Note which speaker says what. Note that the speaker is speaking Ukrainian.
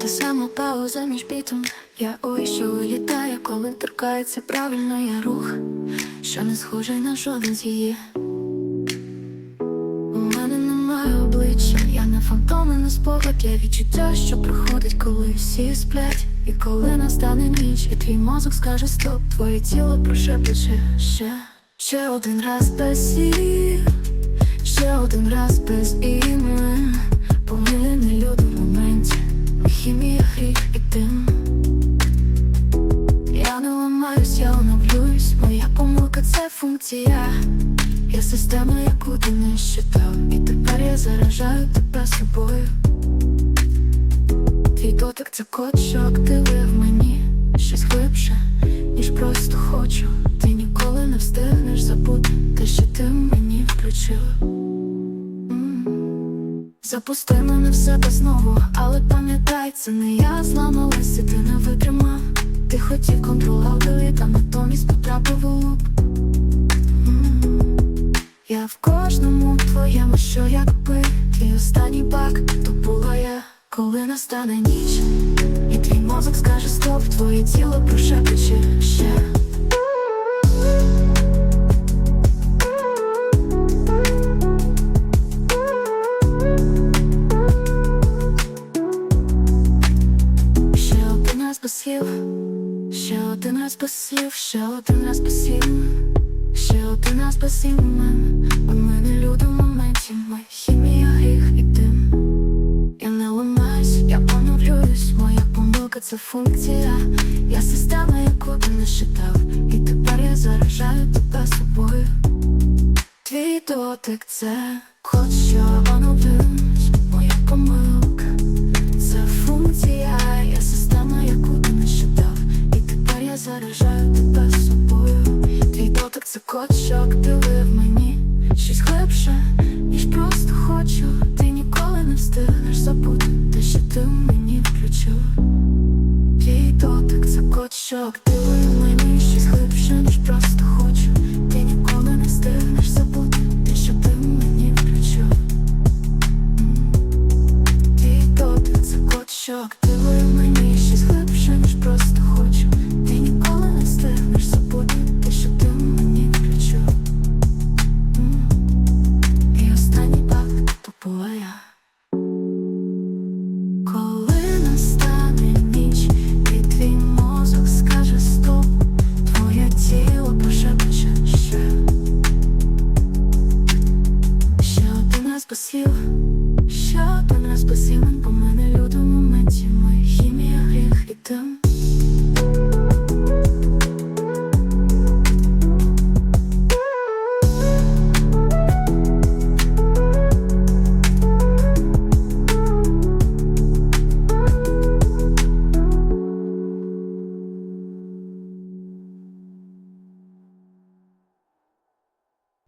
Speaker 1: та сама пауза між бітом. Я ой, що вилітає, коли торкається правильно я рух, що не схожий на жоден з її. У мене немає обличчя, я не фантом, і не спогад, я відчуття, що проходить, коли всі сплять. І коли настане ніч, і твій мозок скаже стоп, твоє тіло прошепоче ще, ще один раз без слів, ще один раз без імен. Гріх. Я не ламаюсь, я оновлююсь, моя помилка це функція. Я система, яку ти не щитав, і тепер я заражаю тебе собою. Твій дотик це код, що активує в мені щось глибше, ніж просто хочу. Ти ніколи не встигнеш забути те, що ти мені включила. Запусти мене в себе знову, але пам'ятай, це не я зламалася, ти не витримав. Ти хотів контролювати, та натомість потрапив у луп. Я в кожному твоєму, що якби твій останній бак, то була я, коли настане ніч, і твій мозок скаже стоп, твоє тіло прошепоче ще. Ще один раз слів, ще один раз слів, ще один раз без імен. Ми не люди в моменті, ми хімія, гріх і дим. Я не ламаюсь, я оновлююсь, моя помилка це функція. Я система, яку ти не считав, і тепер я заражаю тебе собою. Твій дотик це код, що оновлююсь, дотик ти код, в мені Щось глибше, ніж просто хочу. Ти ніколи не встигнеш забути що ти мені включив. Твій це код,